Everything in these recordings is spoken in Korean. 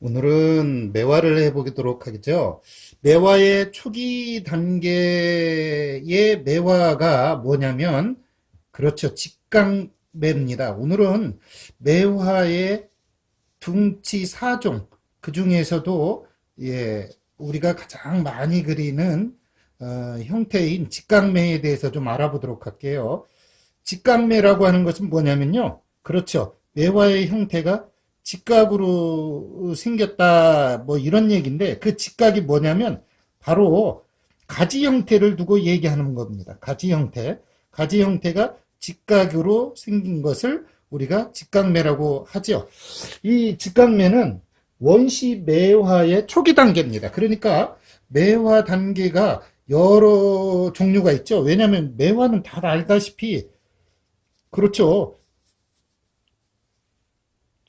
오늘은 매화를 해보도록 하겠죠. 매화의 초기 단계의 매화가 뭐냐면, 그렇죠. 직강매입니다. 오늘은 매화의 둥치 4종, 그 중에서도, 예, 우리가 가장 많이 그리는, 어, 형태인 직강매에 대해서 좀 알아보도록 할게요. 직강매라고 하는 것은 뭐냐면요. 그렇죠. 매화의 형태가 직각으로 생겼다, 뭐 이런 얘기인데, 그 직각이 뭐냐면, 바로 가지 형태를 두고 얘기하는 겁니다. 가지 형태. 가지 형태가 직각으로 생긴 것을 우리가 직각매라고 하죠. 이 직각매는 원시 매화의 초기 단계입니다. 그러니까 매화 단계가 여러 종류가 있죠. 왜냐하면 매화는 다 알다시피, 그렇죠.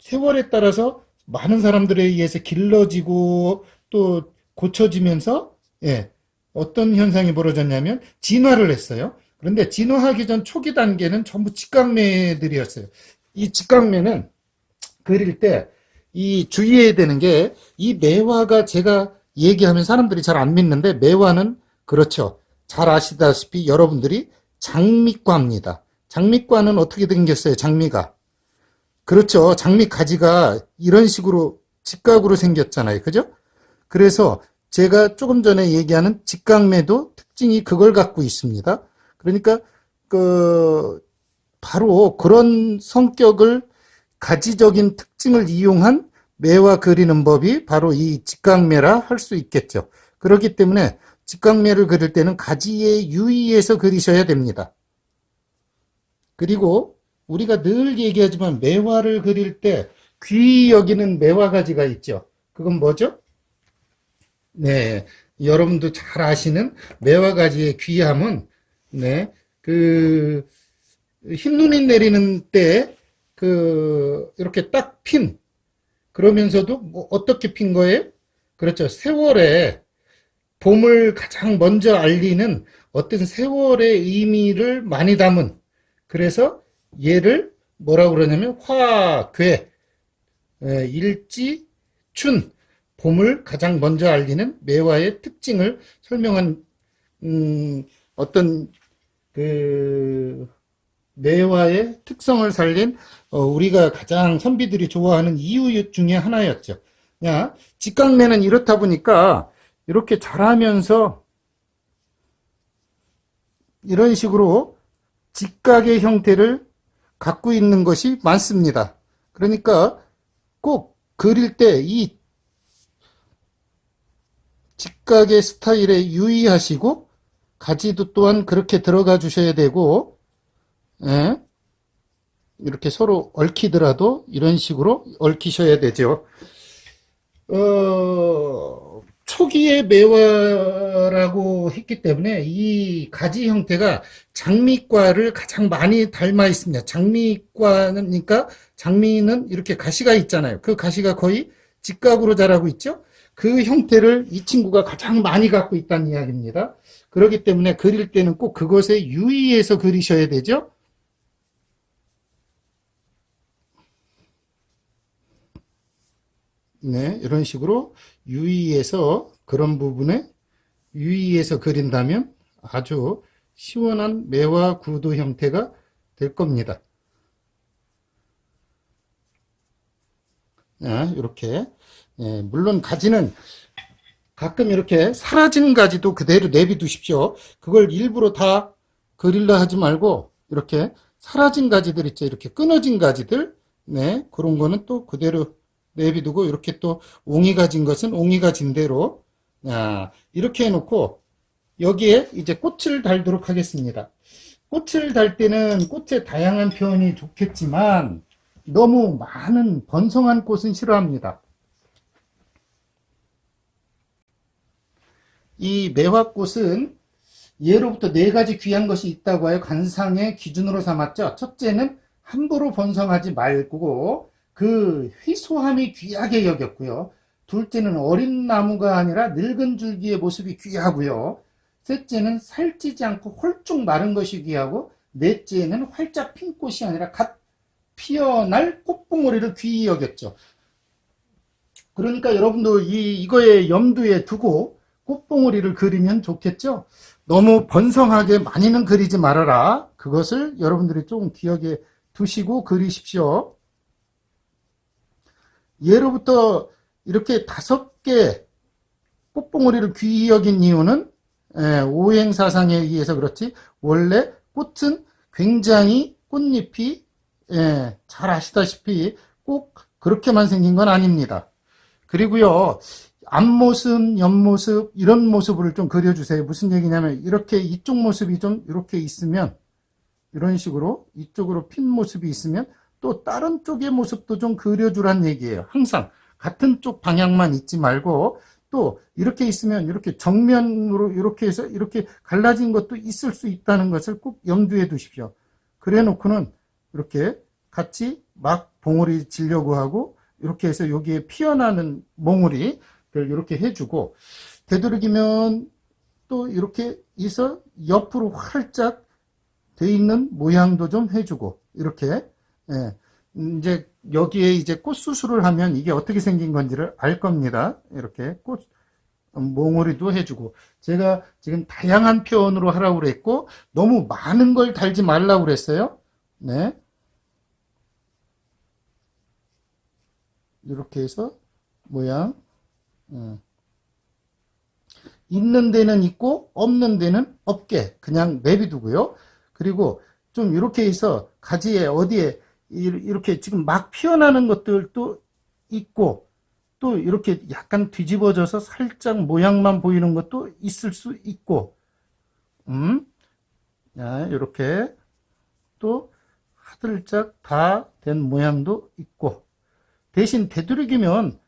세월에 따라서 많은 사람들에 의해서 길러지고 또 고쳐지면서 예, 어떤 현상이 벌어졌냐면 진화를 했어요. 그런데 진화하기 전 초기 단계는 전부 직각매들이었어요. 이 직각매는 그릴 때 이 주의해야 되는 게 이 매화가 제가 얘기하면 사람들이 잘 안 믿는데 매화는 그렇죠. 잘 아시다시피 여러분들이 장미과입니다. 장미과는 어떻게 생겼어요? 장미가. 그렇죠. 장미 가지가 이런 식으로 직각으로 생겼잖아요. 그죠? 그래서 제가 조금 전에 얘기하는 직각매도 특징이 그걸 갖고 있습니다. 그러니까 그 바로 그런 성격을 가지적인 특징을 이용한 매화 그리는 법이 바로 이 직각매라 할 수 있겠죠. 그렇기 때문에 직각매를 그릴 때는 가지에 유의해서 그리셔야 됩니다. 그리고 우리가 늘 얘기하지만 매화를 그릴 때 귀히 여기는 매화 가지가 있죠. 그건 뭐죠? 네, 여러분도 잘 아시는 매화 가지의 귀함은 네, 그 흰눈이 내리는 때 그 이렇게 딱 핀 그러면서도 뭐 어떻게 핀 거예요? 그렇죠. 세월에 봄을 가장 먼저 알리는 어떤 세월의 의미를 많이 담은 그래서 얘를 뭐라고 그러냐면 화, 괴, 에, 일지, 춘, 봄을 가장 먼저 알리는 매화의 특징을 설명한 음, 어떤 그 매화의 특성을 살린 어, 우리가 가장 선비들이 좋아하는 이유 중에 하나였죠. 야, 직각매는 이렇다 보니까 이렇게 잘하면서 이런 식으로 직각의 형태를 갖고 있는 것이 많습니다. 그러니까 꼭 그릴 때 이 직각의 스타일에 유의하시고 가지도 또한 그렇게 들어가 주셔야 되고 예, 이렇게 서로 얽히더라도 이런 식으로 얽히셔야 되죠. 어, 초기의 매화라고 했기 때문에 이 가지 형태가 장미과를 가장 많이 닮아 있습니다. 장미과니까 장미는 이렇게 가시가 있잖아요. 그 가시가 거의 직각으로 자라고 있죠. 그 형태를 이 친구가 가장 많이 갖고 있다는 이야기입니다. 그렇기 때문에 그릴 때는 꼭 그것에 유의해서 그리셔야 되죠. 네, 이런 식으로 유의해서 그런 부분에 유의해서 그린다면 아주 시원한 매화 구도 형태가 될 겁니다. 네, 이렇게 예, 물론 가지는 가끔 이렇게 사라진 가지도 그대로 내비두십시오. 그걸 일부러 다 그릴라 하지 말고 이렇게 사라진 가지들 있죠. 이렇게 끊어진 가지들 네, 그런 거는 또 그대로 내비두고 이렇게 또 옹이가 진 것은 옹이가 진 대로 아, 이렇게 해놓고 여기에 이제 꽃을 달도록 하겠습니다. 꽃을 달 때는 꽃의 다양한 표현이 좋겠지만 너무 많은 번성한 꽃은 싫어합니다. 이 매화꽃은 예로부터 네 가지 귀한 것이 있다고 하여 관상의 기준으로 삼았죠. 첫째는 함부로 번성하지 말고 그 희소함이 귀하게 여겼고요. 둘째는 어린 나무가 아니라 늙은 줄기의 모습이 귀하고요. 셋째는 살찌지 않고 홀쭉 마른 것이 귀하고 넷째는 활짝 핀 꽃이 아니라 갓 피어날 꽃봉오리를 귀히 여겼죠. 그러니까 여러분도 이, 이거에 염두에 두고 꽃봉오리를 그리면 좋겠죠? 너무 번성하게 많이는 그리지 말아라. 그것을 여러분들이 조금 기억에 두시고 그리십시오. 예로부터 이렇게 다섯 개 꽃봉오리를 귀히 여긴 이유는 예, 오행 사상에 의해서 그렇지 원래 꽃은 굉장히 꽃잎이 예, 잘 아시다시피 꼭 그렇게만 생긴 건 아닙니다. 그리고요 앞모습, 옆모습 이런 모습을 좀 그려주세요. 무슨 얘기냐면 이렇게 이쪽 모습이 좀 이렇게 있으면 이런 식으로 이쪽으로 핀 모습이 있으면 또 다른 쪽의 모습도 좀 그려주란 얘기예요. 항상 같은 쪽 방향만 있지 말고 또 이렇게 있으면 이렇게 정면으로 이렇게 해서 이렇게 갈라진 것도 있을 수 있다는 것을 꼭 염두에 두십시오. 그래 놓고는 이렇게 같이 막 봉우리 지려고 하고 이렇게 해서 여기에 피어나는 몽우리를 이렇게 해주고 되도록이면 또 이렇게 해서 옆으로 활짝 돼 있는 모양도 좀 해주고 이렇게 예, 이제 여기에 이제 꽃 수술을 하면 이게 어떻게 생긴 건지를 알 겁니다. 이렇게 꽃 몽우리도 해주고 제가 지금 다양한 표현으로 하라고 그랬고 너무 많은 걸 달지 말라고 그랬어요. 네. 이렇게 해서 모양 음. 있는 데는 있고 없는 데는 없게 그냥 내비두고요. 그리고 좀 이렇게 해서 가지에 어디에 이- 이렇게 지금 막 피어나는 것들도 있고 또 이렇게 약간 뒤집어져서 살짝 모양만 보이는 것도 있을 수 있고 음, 자, 이렇게 또 하들짝 다 된 모양도 있고 대신 되도록이면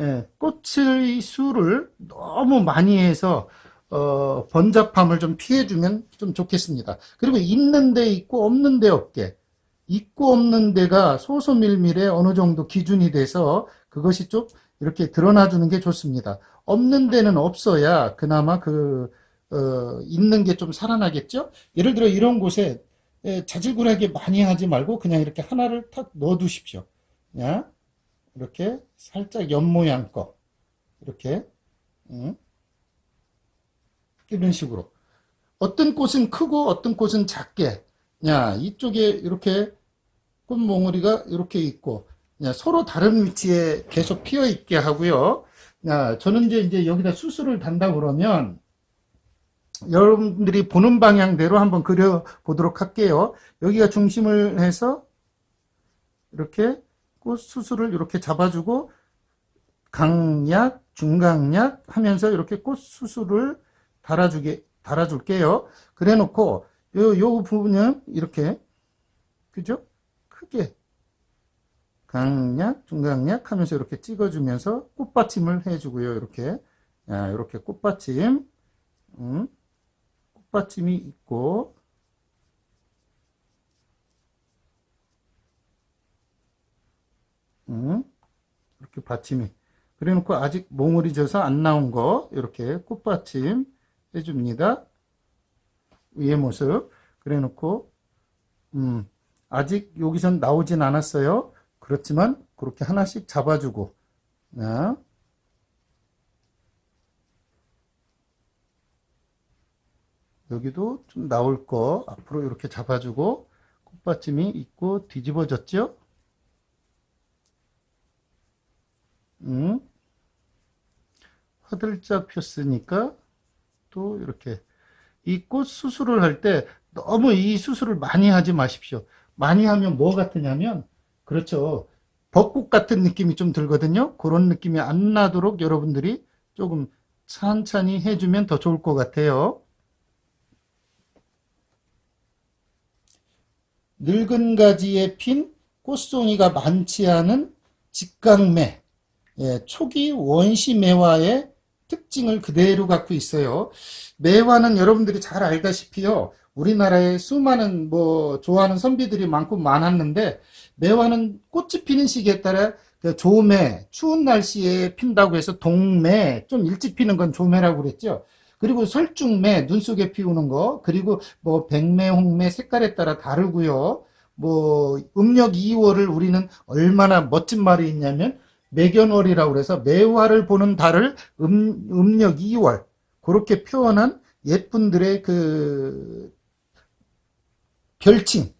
예, 꽃의 수를 너무 많이 해서 어, 번잡함을 좀 피해주면 좀 좋겠습니다. 그리고 있는 데 있고 없는 데 없게 있고 없는 데가 소소밀밀에 어느 정도 기준이 돼서 그것이 좀 이렇게 드러나주는 게 좋습니다. 없는 데는 없어야 그나마 그 어, 있는 게 좀 살아나겠죠? 예를 들어 이런 곳에 예, 자질구레하게 많이 하지 말고 그냥 이렇게 하나를 탁 넣어 두십시오. 야, 이렇게 살짝 옆모양 거 이렇게 음. 이런 식으로 어떤 꽃은 크고 어떤 꽃은 작게 야 이쪽에 이렇게 꽃몽우리가 이렇게 있고 야, 서로 다른 위치에 계속 피어 있게 하고요. 야, 저는 이제 이제 여기다 수술을 단다 그러면 여러분들이 보는 방향대로 한번 그려 보도록 할게요. 여기가 중심을 해서 이렇게 꽃 수술을 이렇게 잡아주고 강약, 중강약 하면서 이렇게 꽃 수술을 달아주게 달아줄게요. 그래 놓고 요, 요 부분은 이렇게 그죠? 크게 강약, 중강약 하면서 이렇게 찍어주면서 꽃받침을 해주고요. 이렇게 야, 이렇게 꽃받침 음, 꽃받침이 있고 음, 이렇게 받침이 그래 놓고 아직 몽울이 져서 안 나온 거 이렇게 꽃받침 해줍니다. 위의 모습 그래 놓고 음, 아직 여기선 나오진 않았어요. 그렇지만 그렇게 하나씩 잡아주고 자, 여기도 좀 나올 거 앞으로 이렇게 잡아주고 꽃받침이 있고 뒤집어졌죠? 음, 화들짝 폈으니까 또 이렇게 이 꽃 수술을 할 때 너무 이 수술을 많이 하지 마십시오. 많이 하면 뭐 같으냐면 그렇죠. 벚꽃 같은 느낌이 좀 들거든요. 그런 느낌이 안 나도록 여러분들이 조금 천천히 해주면 더 좋을 것 같아요. 늙은 가지에 핀 꽃송이가 많지 않은 직강매, 예, 초기 원시 매화의 특징을 그대로 갖고 있어요. 매화는 여러분들이 잘 알다시피요. 우리나라에 수많은 뭐 좋아하는 선비들이 많고 많았는데 매화는 꽃이 피는 시기에 따라 그 조매, 추운 날씨에 핀다고 해서 동매, 좀 일찍 피는 건 조매라고 그랬죠. 그리고 설중매, 눈 속에 피우는 거, 그리고 뭐 백매, 홍매 색깔에 따라 다르고요. 뭐 음력 2월을 우리는 얼마나 멋진 말이 있냐면 매견월이라고 그래서 매화를 보는 달을 음, 음력 2월 그렇게 표현한 옛분들의 그 별칭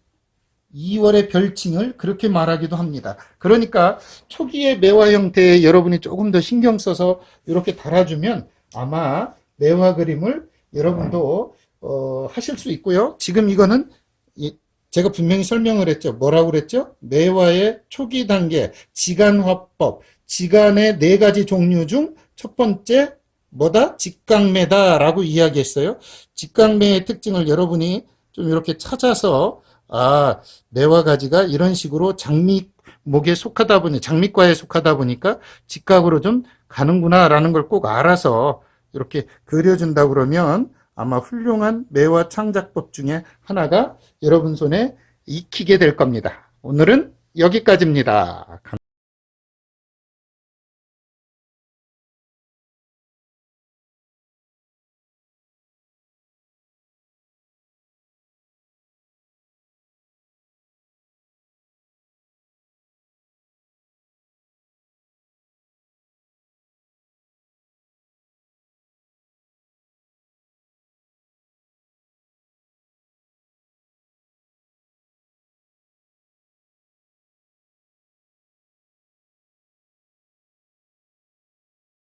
2월의 별칭을 그렇게 말하기도 합니다. 그러니까 초기의 매화 형태에 여러분이 조금 더 신경 써서 이렇게 달아주면 아마 매화 그림을 여러분도 어, 하실 수 있고요. 지금 이거는 이- 제가 분명히 설명을 했죠. 뭐라고 그랬죠? 매화의 초기 단계, 지간화법, 지간의 네 가지 종류 중 첫 번째 뭐다? 직강매다라고 이야기했어요. 직강매의 특징을 여러분이 좀 이렇게 찾아서 아, 매화 가지가 이런 식으로 장미 목에 속하다 보니 장미과에 속하다 보니까 직각으로 좀 가는구나라는 걸 꼭 알아서 이렇게 그려준다 그러면 아마 훌륭한 매화 창작법 중에 하나가 여러분 손에 익히게 될 겁니다. 오늘은 여기까지입니다.